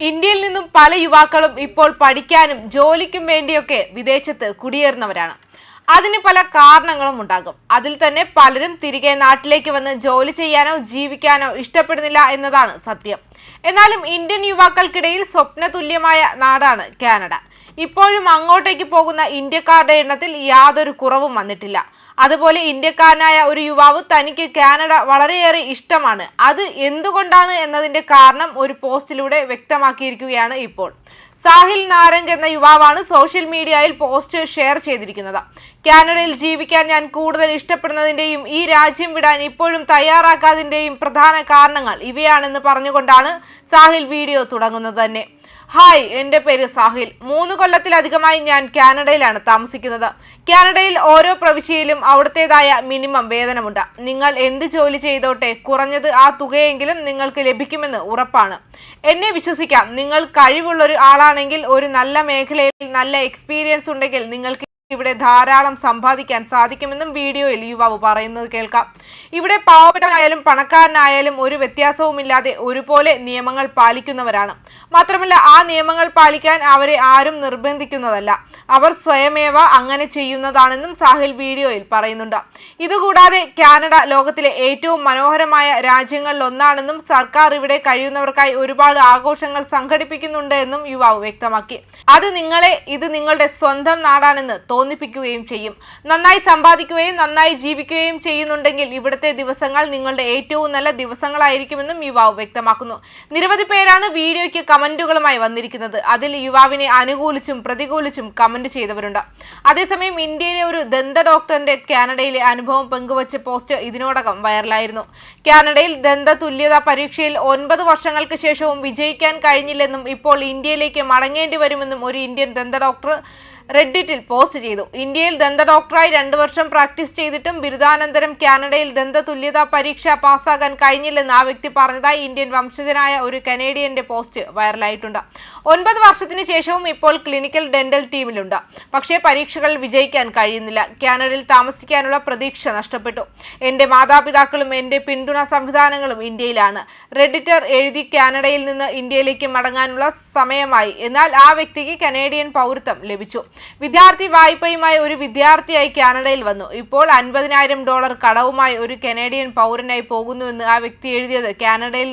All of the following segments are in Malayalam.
ഇന്ത്യയിൽ നിന്നും പല യുവാക്കളും ഇപ്പോൾ പഠിക്കാനും ജോലിക്കും വേണ്ടിയൊക്കെ വിദേശത്ത് കുടിയേറുന്നവരാണ്. അതിന് പല കാരണങ്ങളും ഉണ്ടാകും. അതിൽ തന്നെ പലരും തിരികെ നാട്ടിലേക്ക് വന്ന് ജോലി ചെയ്യാനോ ജീവിക്കാനോ ഇഷ്ടപ്പെടുന്നില്ല എന്നതാണ് സത്യം. എന്നാലും ഇന്ത്യൻ യുവാക്കൾക്കിടയിൽ സ്വപ്ന തുല്യമായ നാടാണ് കാനഡ. ഇപ്പോഴും അങ്ങോട്ടേക്ക് പോകുന്ന ഇന്ത്യക്കാരുടെ എണ്ണത്തിൽ യാതൊരു കുറവും വന്നിട്ടില്ല. അതുപോലെ ഇന്ത്യക്കാരനായ ഒരു യുവാവ് തനിക്ക് കാനഡ വളരെയേറെ ഇഷ്ടമാണ്. അത് എന്തുകൊണ്ടാണ് എന്നതിന്റെ കാരണം ഒരു പോസ്റ്റിലൂടെ വ്യക്തമാക്കിയിരിക്കുകയാണ് ഇപ്പോൾ. സാഹിൽ നാരംഗ് എന്ന യുവാവാണ് സോഷ്യൽ മീഡിയയിൽ പോസ്റ്റ് ഷെയർ ചെയ്തിരിക്കുന്നത്. കാനഡയിൽ ജീവിക്കാൻ ഞാൻ കൂടുതൽ ഇഷ്ടപ്പെടുന്നതിന്റെയും ഈ രാജ്യം വിടാൻ ഇപ്പോഴും തയ്യാറാക്കാതിന്റെയും പ്രധാന കാരണങ്ങൾ ഇവയാണെന്ന് പറഞ്ഞുകൊണ്ടാണ് സാഹിൽ വീഡിയോ തുടങ്ങുന്നത് തന്നെ. ഹായ് എന്റെ പേര് സാഹിൽ. മൂന്ന് കൊല്ലത്തിലധികമായി ഞാൻ കാനഡയിലാണ് താമസിക്കുന്നത്. കാനഡയിൽ ഓരോ പ്രവിശ്യയിലും അവിടുത്തേതായ മിനിമം വേതനമുണ്ട്. നിങ്ങൾ എന്ത് ജോലി ചെയ്തോട്ടെ കുറഞ്ഞത് ആ തുകയെങ്കിലും നിങ്ങൾക്ക് ലഭിക്കുമെന്ന് ഉറപ്പാണ്. എന്നെ വിശ്വസിക്കാം. നിങ്ങൾ കഴിവുള്ളൊരു ആളാണെങ്കിൽ ഒരു നല്ല മേഖലയിൽ നല്ല എക്സ്പീരിയൻസ് ഉണ്ടെങ്കിൽ നിങ്ങൾക്ക് ഇവിടെ ധാരാളം സമ്പാദിക്കാൻ സാധിക്കുമെന്നും വീഡിയോയിൽ യുവാവ് പറയുന്നത് കേൾക്കാം. ഇവിടെ പാവപ്പെട്ടവനായാലും പണക്കാരനായാലും ഒരു വ്യത്യാസവുമില്ലാതെ ഒരുപോലെ നിയമങ്ങൾ പാലിക്കുന്നവരാണ്. മാത്രമല്ല ആ നിയമങ്ങൾ പാലിക്കാൻ അവരെ ആരും നിർബന്ധിക്കുന്നതല്ല. അവർ സ്വയമേവ അങ്ങനെ ചെയ്യുന്നതാണെന്നും സാഹിൽ വീഡിയോയിൽ പറയുന്നുണ്ട്. ഇതുകൂടാതെ കാനഡ ലോകത്തിലെ ഏറ്റവും മനോഹരമായ രാജ്യങ്ങളിൽ ഒന്നാണെന്നും സർക്കാർ ഇവിടെ കഴിയുന്നവർക്കായി ഒരുപാട് ആഘോഷങ്ങൾ സംഘടിപ്പിക്കുന്നുണ്ട് എന്നും യുവാവ് വ്യക്തമാക്കി. അത് നിങ്ങളെ ഇത് നിങ്ങളുടെ സ്വന്തം നാടാണെന്ന് തോന്നിപ്പിക്കുകയും ചെയ്യും. നന്നായി സമ്പാദിക്കുകയും നന്നായി ജീവിക്കുകയും ചെയ്യുന്നുണ്ടെങ്കിൽ ഇവിടുത്തെ ദിവസങ്ങൾ നിങ്ങളുടെ ഏറ്റവും നല്ല ദിവസങ്ങളായിരിക്കുമെന്നും യുവാവ് വ്യക്തമാക്കുന്നു. നിരവധി പേരാണ് വീഡിയോയ്ക്ക് കമന്റുകളുമായി വന്നിരിക്കുന്നത്. അതിൽ യുവാവിനെ അനുകൂലിച്ചും പ്രതികൂലിച്ചും കമന്റ് ചെയ്തവരുണ്ട്. അതേസമയം ഇന്ത്യയിലെ ഒരു ദന്ത ഡോക്ടറിന്റെ കാനഡയിലെ അനുഭവം പങ്കുവച്ച പോസ്റ്റ് ഇതിനോടകം വൈറലായിരുന്നു. കാനഡയിൽ ദന്ത തുല്യതാ പരീക്ഷയിൽ ഒൻപത് വർഷങ്ങൾക്ക് ശേഷവും വിജയിക്കാൻ കഴിഞ്ഞില്ലെന്നും ഇപ്പോൾ ഇന്ത്യയിലേക്ക് മടങ്ങേണ്ടി വരുമെന്നും ഒരു ഇന്ത്യൻ ദന്ത ഡോക്ടർ റെഡിറ്റിൽ പോസ്റ്റ് ചെയ്തു. ഇന്ത്യയിൽ ദന്ത ഡോക്ടറായി രണ്ടു വർഷം പ്രാക്ടീസ് ചെയ്തിട്ടും ബിരുദാനന്തരം കാനഡയിൽ ദന്ത തുല്യതാ പരീക്ഷ പാസ്സാകാൻ കഴിഞ്ഞില്ലെന്ന് ആ വ്യക്തി പറഞ്ഞതായി ഇന്ത്യൻ വംശജനായ ഒരു കനേഡിയന്റെ പോസ്റ്റ് വൈറലായിട്ടുണ്ട്. ഒൻപത് വർഷത്തിന് ശേഷവും ഇപ്പോൾ ക്ലിനിക്കൽ ഡെന്റൽ ടീമിലുണ്ട്. പക്ഷേ പരീക്ഷകൾ വിജയിക്കാൻ കഴിയുന്നില്ല. കാനഡയിൽ താമസിക്കാനുള്ള പ്രതീക്ഷ നഷ്ടപ്പെട്ടു. എന്റെ മാതാപിതാക്കളും എന്റെ പിന്തുണ സംവിധാനങ്ങളും ഇന്ത്യയിലാണ്. റെഡിറ്റർ എഴുതി കാനഡയിൽ നിന്ന് ഇന്ത്യയിലേക്ക് മടങ്ങാനുള്ള സമയമായി. എന്നാൽ ആ വ്യക്തിക്ക് കനേഡിയൻ പൗരത്വം ലഭിച്ചു. വിദ്യാർത്ഥി വായ്പയുമായി ഒരു വിദ്യാർത്ഥിയായി കാനഡയിൽ വന്നു. ഇപ്പോൾ അൻപതിനായിരം ഡോളർ കടവുമായി ഒരു കനേഡിയൻ പൗരനായി പോകുന്നുവെന്ന് ആ വ്യക്തി എഴുതിയത് കാനഡയിൽ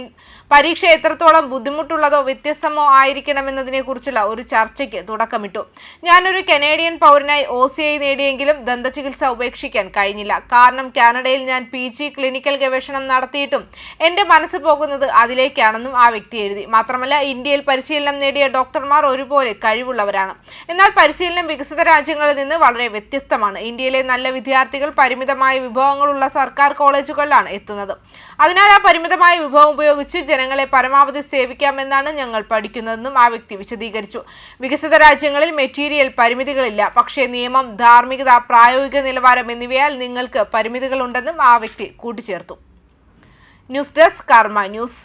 പരീക്ഷ എത്രത്തോളം ബുദ്ധിമുട്ടുള്ളതോ വ്യത്യസ്തമോ ആയിരിക്കണമെന്നതിനെ കുറിച്ചുള്ള ഒരു ചർച്ചയ്ക്ക് തുടക്കമിട്ടു. ഞാനൊരു കനേഡിയൻ പൗരനായി ഒ സി ഐ നേടിയെങ്കിലും ദന്തചികിത്സ ഉപേക്ഷിക്കാൻ കഴിഞ്ഞില്ല. കാരണം കാനഡയിൽ ഞാൻ പി ജി ക്ലിനിക്കൽ ഗവേഷണം നടത്തിയിട്ടും എന്റെ മനസ്സ് പോകുന്നത് അതിലേക്കാണെന്നും ആ വ്യക്തി എഴുതി. മാത്രമല്ല ഇന്ത്യയിൽ പരിശീലനം നേടിയ ഡോക്ടർമാർ ഒരുപോലെ കഴിവുള്ളവരാണ്. എന്നാൽ പരിശീലനം വികസിത രാജ്യങ്ങളിൽ നിന്ന് വളരെ വ്യത്യസ്തമാണ്. ഇന്ത്യയിലെ നല്ല വിദ്യാർത്ഥികൾ പരിമിതമായ വിഭവങ്ങളുള്ള സർക്കാർ കോളേജുകളിലാണ് എത്തുന്നത്. അതിനാൽ ആ പരിമിതമായ വിഭവം ഉപയോഗിച്ച് ജനങ്ങളെ പരമാവധി സേവിക്കാമെന്നാണ് ഞങ്ങൾ പഠിക്കുന്നതെന്നും ആ വ്യക്തി വിശദീകരിച്ചു. വികസിത രാജ്യങ്ങളിൽ മെറ്റീരിയൽ പരിമിതികളില്ല. പക്ഷേ നിയമം ധാർമ്മികത പ്രായോഗിക നിലവാരം എന്നിവയാൽ നിങ്ങൾക്ക് പരിമിതികളുണ്ടെന്നും ആ വ്യക്തി കൂട്ടിച്ചേർത്തു. News desk Karma News.